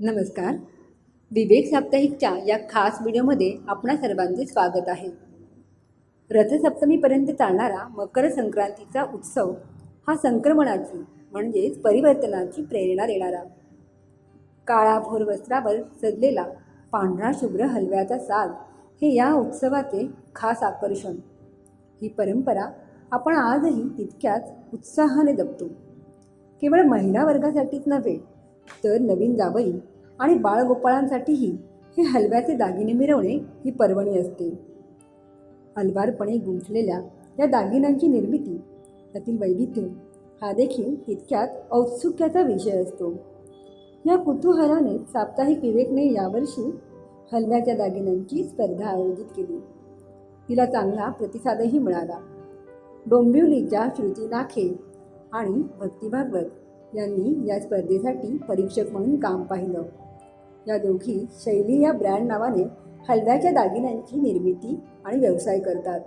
नमस्कार. विवेक साप्ताहिकच्या या खास व्हिडिओमध्ये आपणा सर्वांचे स्वागत आहे. रथसप्तमीपर्यंत चालणारा मकर संक्रांतीचा उत्सव हा संक्रमणाची म्हणजेच परिवर्तनाची प्रेरणा देणारा. काळाभोर वस्त्रावर सजलेला पांढरा शुभ्र हलव्याचा साज हे या उत्सवाचे खास आकर्षण. ही परंपरा आपण आजही तितक्याच उत्साहाने जपतो. केवळ महिला वर्गासाठीच नव्हे तर नवीन जावई आणि बाळगोपाळांसाठीही हे हलव्याचे दागिने मिरवणे ही पर्वणी असते. अलवारपणे गुंफलेल्या या दागिन्यांची निर्मिती त्यातील वैविध्य हा देखील तितक्यात औत्सुक्याचा विषय असतो. या कुतूहलाने साप्ताहिक विवेकने यावर्षी हलव्याच्या दागिन्यांची स्पर्धा आयोजित केली. तिला चांगला प्रतिसादही मिळाला. डोंबिवलीच्या श्रुती नाखे आणि भक्ती भागवत यांनी या स्पर्धेसाठी परीक्षक म्हणून काम पाहिलं. या दोघी शैली या ब्रँड नावाने हलव्याच्या दागिन्यांची निर्मिती आणि व्यवसाय करतात.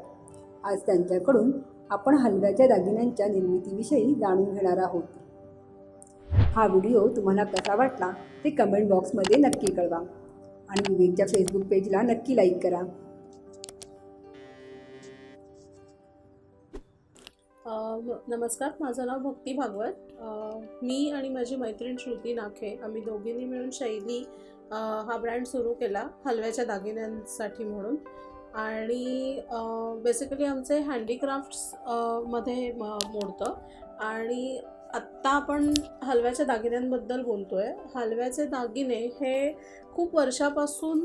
आज त्यांच्याकडून आपण हलव्याच्या दागिन्यांच्या निर्मितीविषयी जाणून घेणार आहोत. हा व्हिडिओ तुम्हाला कसा वाटला ते कमेंट बॉक्समध्ये नक्की कळवा. आणि विवेकच्या फेसबुक पेजला नक्की लाईक करा. नमस्कार माझं नाव भक्ती भागवत. मी आणि माझी मैत्रीण श्रुती नाखे आम्ही दोघींनी मिळून शैली हा ब्रँड सुरू केला हलव्याच्या दागिन्यांसाठी म्हणून. आणि बेसिकली आमचे हँडीक्राफ्ट्समध्ये म- मोडतं. आणि आत्ता आपण हलव्याच्या दागिन्यांबद्दल बोलतो आहे हलव्याचे दागिने हे खूप वर्षापासून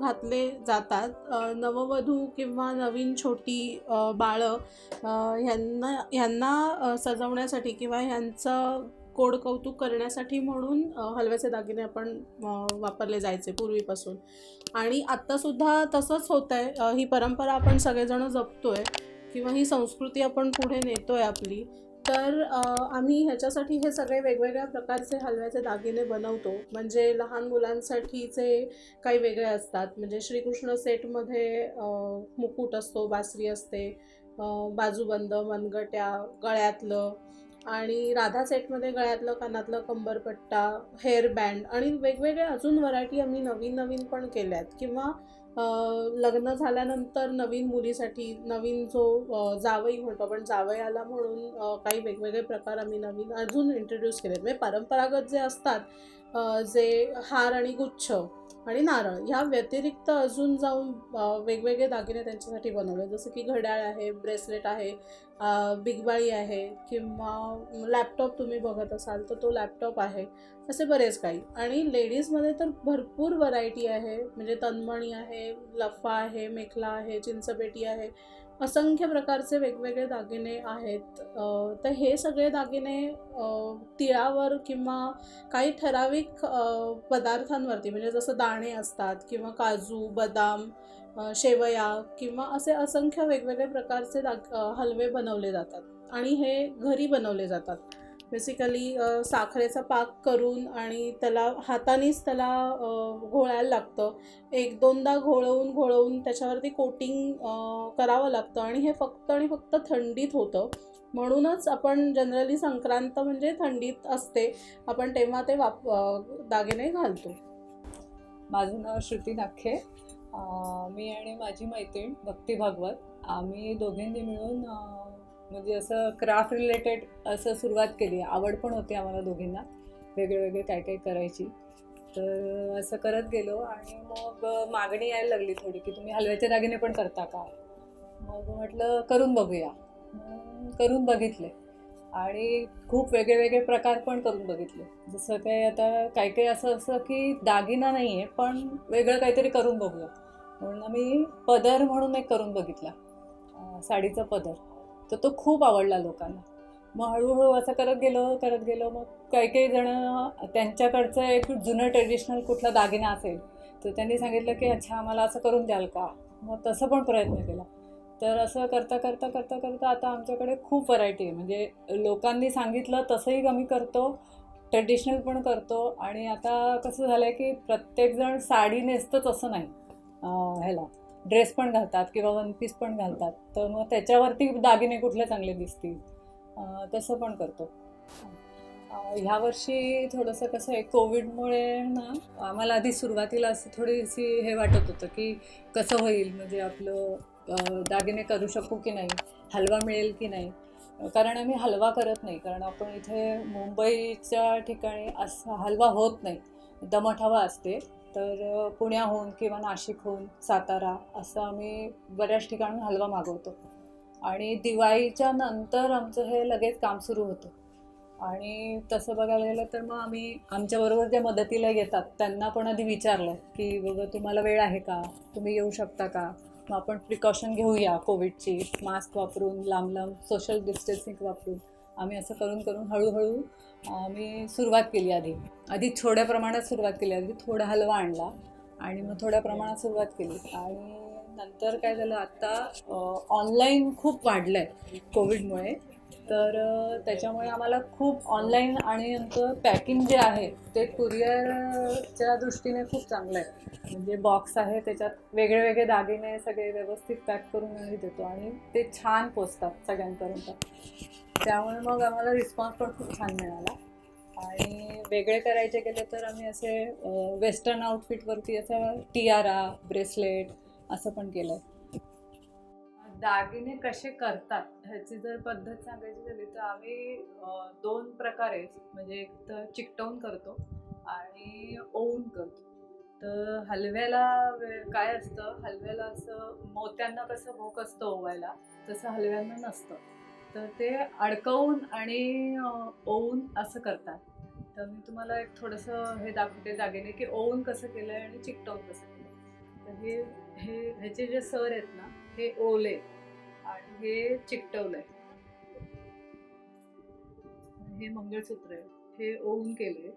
घातले जातात. नववधू किंवा नवीन छोटी बाळं ह्यांना ह्यांना सजवण्यासाठी किंवा ह्यांचं कोड कौतुक करण्यासाठी म्हणून हलव्याचे दागिने आपण वापरले जायचे पूर्वीपासून. आणि आत्तासुद्धा तसंच होतं आहे ही परंपरा आपण सगळेजण जपतोय किंवा ही संस्कृती आपण पुढे नेतोय आपली. तर आम्ही ह्याच्यासाठी हे सगळे वेगवेगळ्या प्रकारचे हलव्याचे दागिने बनवतो. म्हणजे लहान मुलांसाठीचे काही वेगळे असतात. म्हणजे श्रीकृष्ण सेटमध्ये मुकुट असतो बासरी असते. बाजूबंद मनगट्या गळ्यातलं आणि राधा सेटमध्ये गळ्यातलं कानातलं कंबरपट्टा हेअर बँड आणि वेगवेगळ्या अजून व्हरायटी आम्ही नवीन नवीन पण केल्या आहेत किंवा लग्न झाल्यानंतर नवीन मुलीसाठी नवीन जो जावई म्हणतो आपण जावई आला म्हणून काही वेगवेगळे प्रकार आम्ही नवीन अजून इंट्रोड्यूस केले म्हणजे परंपरागत जे असतात जे हार आणि गुच्छ आणि नारळ ह्या व्यतिरिक्त अजून जाऊन वेगवेगळे दागिने त्यांच्यासाठी बनवले. जसं की घड्याळ आहे ब्रेसलेट आहे बिगबाळी आहे किंवा लॅपटॉप तुम्ही बघत असाल तर तो लॅपटॉप आहे असे बरेच काही. आणि लेडीजमध्ये तर भरपूर व्हरायटी आहे. म्हणजे तन्मणी आहे लफा आहे मेखला आहे चिंचपेटी आहे. असंख्य प्रकारचे वेगवेगळे दागिने आहेत. तर हे सगळे दागिने तिळावर किंवा काही ठराविक पदार्थांवरती म्हणजे जसं दाणे असतात किंवा काजू बदाम शेवया किंवा असे असंख्य वेगवेगळे प्रकारचे दाग हलवे बनवले जातात आणि हे घरी बनवले जातात. बेसिकली साखरेचा पाक करून आणि त्याला हातानेच त्याला घोळायला लागतं. एक दोनदा घोळवून घोळवून त्याच्यावरती कोटिंग करावं लागतं आणि हे फक्त आणि फक्त थंडीत होतं. म्हणूनच आपण जनरली संक्रांत म्हणजे थंडीत असते आपण तेव्हा ते वाप दागिने घालतो. माझं नाव श्रुती नाखे. मी आणि माझी मैत्रीण भक्ती भागवत. आम्ही दोघींनी मिळून म्हणजे असं क्राफ्ट रिलेटेड असं सुरुवात केली. आवड पण होती आम्हाला दोघींना. वेगळे वेगळे काय काय करायची. तर असं करत गेलो आणि मग मागणी यायला लागली थोडी की तुम्ही हलव्याचे दागिने पण करता का? मग म्हटलं करून बघूया. मग करून बघितले. आणि खूप वेगळे वेगळे प्रकार पण करून बघितले. जसं काही आता काही काही असं असं की दागिना नाही आहे पण वेगळं काहीतरी करून बघूया. म्हणून आम्ही पदर म्हणून एक करून बघितला. साडीचा पदर. तर तो खूप आवडला लोकांना. मग हळूहळू असं करत गेलो करत गेलो. मग काही काही जण त्यांच्याकडचं एक जुनं ट्रेडिशनल कुठला दागिना असेल तर त्यांनी सांगितलं की अच्छा आम्हाला असं करून द्याल का? मग तसं पण प्रयत्न केला. तर असं करता करता करता करता आता आमच्याकडे खूप व्हरायटी आहे. म्हणजे लोकांनी सांगितलं तसंही कमी करतो ट्रेडिशनल पण करतो. आणि आता कसं झालं आहे की प्रत्येकजण साडी नेसतंच असं नाही ह्याला. ड्रेस पण घालतात किंवा वन पीस पण घालतात. तर मग त्याच्यावरती दागिने कुठले चांगले दिसतील? तसं पण करतो. ह्यावर्षी ह्या वर्षी थोडंसं कसं आहे कोविडमुळे ना आम्हाला आधी सुरुवातीला असं थोडीशी हे वाटत होतं की कसं होईल? म्हणजे आपलं दागिने करू शकू की नाही? हलवा मिळेल की नाही? कारण आम्ही हलवा करत नाही. कारण आपण इथे मुंबईच्या ठिकाणी असं हलवा होत नाही. दमट हवा असते. तर पुण्याहून किंवा नाशिकहून सातारा असं आम्ही बऱ्याच ठिकाणून हलवा मागवतो. आणि दिवाळीच्या नंतर आमचं हे लगेच काम सुरू होतं. आणि तसं बघायला गेलं तर मग आम्ही आमच्याबरोबर जे मदतीला येतात त्यांना पण आधी विचारलं की बघा तुम्हाला वेळ आहे का? तुम्ही येऊ शकता का? मग आपण प्रिकॉशन घेऊया कोविडची मास्क वापरून लांब लांब सोशल डिस्टन्सिंग वापरून. आम्ही असं करून करून हळूहळू मी सुरुवात केली आधी. आधी थोड्या प्रमाणात सुरुवात केली. आधी थोडा हलवा आणला आणि मग थोड्या प्रमाणात सुरुवात केली. आणि नंतर काय झालं? आता ऑनलाईन खूप वाढलं आहे कोविडमुळे तर त्याच्यामुळे आम्हाला खूप ऑनलाईन आणि नंतर पॅकिंग जे आहे ते कुरिअरच्या दृष्टीने खूप चांगलं आहे म्हणजे बॉक्स आहे त्याच्यात वेगळे वेगळे दागिने सगळे व्यवस्थित पॅक करून आम्ही देतो आणि ते छान पोचतात सगळ्यांपर्यंत. त्यामुळे मग आम्हाला रिस्पॉन्स पण खूप छान मिळाला. आणि वेगळे करायचे गेले तर आम्ही असे वेस्टर्न आउटफिटवरती असं टियारा ब्रेसलेट असं पण केलं दागिने कसे करतात ह्याची जर पद्धत सांगायची झाली तर आम्ही दोन प्रकारे म्हणजे एक तर चिकटवून करतो आणि ओवून करतो. तर हलव्याला काय असतं? हलव्याला असं मोत्यांना कसं भोक असतं ओवायला तसं हलव्यांना नसतं. तर ते अडकवून आणि ओवून असं करतात. तर मी तुम्हाला एक थोडंसं हे दाखवते दागिने की ओवून कसं केलं आहे आणि चिकटवून कसं केलं तर हे हे ह्याचे जे सर आहेत ना हे ओले आणि हे चिकटवलंय हे मंगळसूत्र आहे हे ओवून केले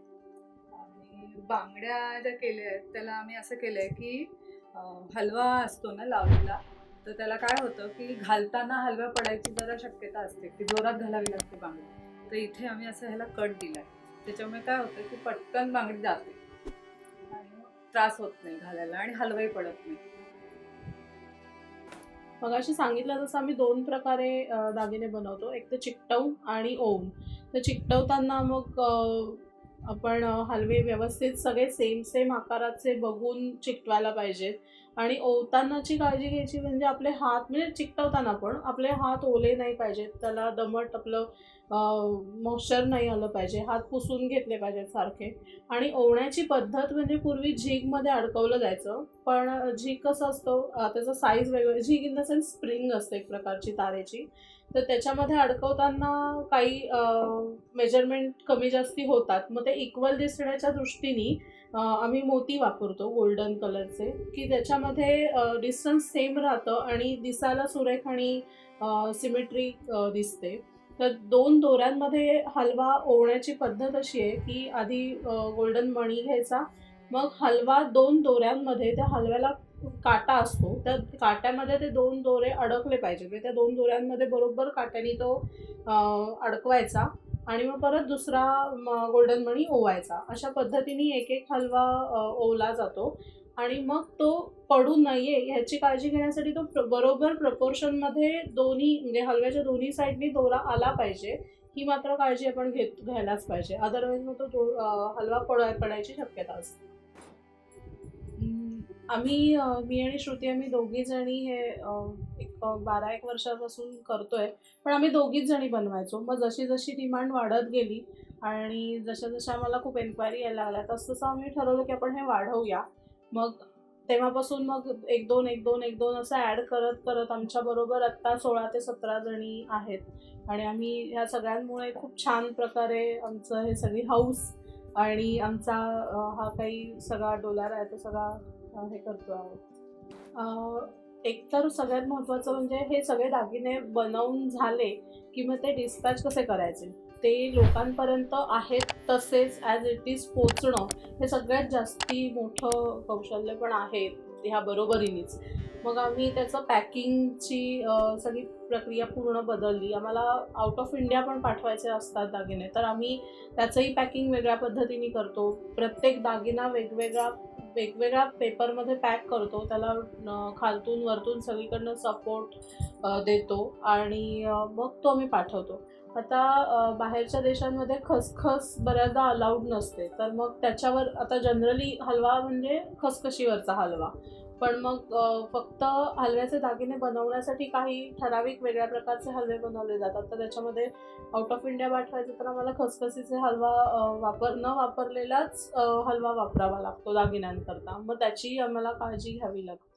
आणि बांगड्या ज्या केल्या आहेत त्याला आम्ही असं केलंय की हलवा असतो ना लावलेला तर त्याला काय होतं की घालताना हलवा पडायची जरा शक्यता असते की जोरात घालावी लागते बांगडी. तर इथे आम्ही असं ह्याला कट दिलाय. त्याच्यामुळे काय होतं की पटकन बांगडी जाते. त्रास होत नाही घालायला आणि हलवाई पडत नाही. मग अशी सांगितलं तसं आम्ही दोन प्रकारे दागिने बनवतो. एक तर चिकटवून आणि ओवून. तर चिकटवताना मग आपण हलवे व्यवस्थित सगळे सेम सेम आकाराचे बघून चिकटवायला पाहिजेत. आणि ओवतानाची काळजी घ्यायची म्हणजे आपले हात म्हणजे चिकटवताना पण आपले हात ओले नाही पाहिजेत. त्याला दमट आपलं मॉइश्चर नाही आलं पाहिजे. हात पुसून घेतले पाहिजेत सारखे. आणि ओवण्याची पद्धत म्हणजे पूर्वी झीगमध्ये अडकवलं जायचं. पण झीग कसं असतो त्याचा त्याचं साईज वेगळं झीग इन द सेन्स स्प्रिंग असते एक प्रकारची तारेची. तर त्याच्यामध्ये अडकवताना काही मेजरमेंट कमी जास्ती होतात. मग ते इक्वल दिसण्याच्या दृष्टीने आम्ही मोती वापरतो गोल्डन कलरचे की त्याच्यामध्ये डिस्टन्स सेम राहतं आणि दिसायला सुरेख आणि सिमेट्री दिसते. तर दोन दोऱ्यांमध्ये हलवा ओवण्याची पद्धत अशी आहे की आधी गोल्डन मणी घ्यायचा मग हलवा दोन दोऱ्यांमध्ये त्या हलव्याला काटा असतो त्या काट्यामध्ये ते दोन दोरे अडकले पाहिजे म्हणजे त्या दोन दोऱ्यांमध्ये बरोबर काट्याने तो अडकवायचा आणि मग परत दुसरा गोल्डन मणी ओवायचा. अशा पद्धतीने एक एक हलवा ओवला जातो आणि मग तो पडू नये ह्याची काळजी घेण्यासाठी तो प्र- बरोबर प्रपोर्शनमध्ये दोन्ही म्हणजे हलव्याच्या दोन्ही साईडनी दोरा आला पाहिजे. ही मात्र काळजी आपण घेत घ्यायलाच पाहिजे. अदरवाईज मग तो हलवा पडाय पडायची शक्यता असते. आम्ही मी आणि श्रुती आम्ही दोघी जणी हे एक बारा एक वर्षापासून करतोय. पण आम्ही दोघीच जणी बनवायचो. मग जशी जशी डिमांड वाढत गेली आणि जशा जशा आम्हाला खूप एन्क्वायरी यायला लागल्या तसं तसं आम्ही ठरवलं की आपण हे वाढवूया. मग तेव्हापासून मग एक दोन एक दोन एक दोन असं ॲड करत करत आमच्याबरोबर आत्ता सोळा ते सतरा जणी आहेत. आणि आम्ही ह्या सगळ्यांमुळे खूप छान प्रकारे आमचं हे सगळी हाऊस आणि आमचा हा काही सगळा डोलार आहे तो सगळा हे करतो आहोत. अं, एकतर सगळ्यात महत्त्वाचं म्हणजे हे सगळे दागिने बनवून झाले की मग ते डिस्पॅच कसे करायचे? ते लोकांपर्यंत आहेत तसेच ॲज इट इज पोचणं हे सगळ्यात जास्ती मोठं कौशल्य पण आहे ह्या बरोबरीनेच. मग आम्ही त्याचं पॅकिंगची सगळी प्रक्रिया पूर्ण बदलली. आम्हाला आउट ऑफ इंडिया पण पाठवायचे असतात दागिने. तर आम्ही त्याचंही पॅकिंग वेगळ्या पद्धतीने करतो. प्रत्येक दागिना वेगवेगळा वेगवेगळ्या पेपरमध्ये पॅक करतो. त्याला खालतून वरतून सगळीकडनं सपोर्ट देतो आणि मग तो आम्ही पाठवतो. आता बाहेरच्या देशांमध्ये खसखस बऱ्याचदा अलाउड नसते. तर मग त्याच्यावर आता जनरली हलवा म्हणजे खसखशीवरचा हलवा. पण मग फक्त हलव्याचे दागिने बनवण्यासाठी काही ठराविक वेगळ्या प्रकारचे हलवे बनवले जातात. तर त्याच्यामध्ये आउट ऑफ इंडिया पाठवायचं तर आम्हाला खसखसीचे हलवा वापर न वापरलेलाच हलवा वापरावा लागतो दागिन्यांकरता. मग त्याचीही आम्हाला काळजी घ्यावी लागते.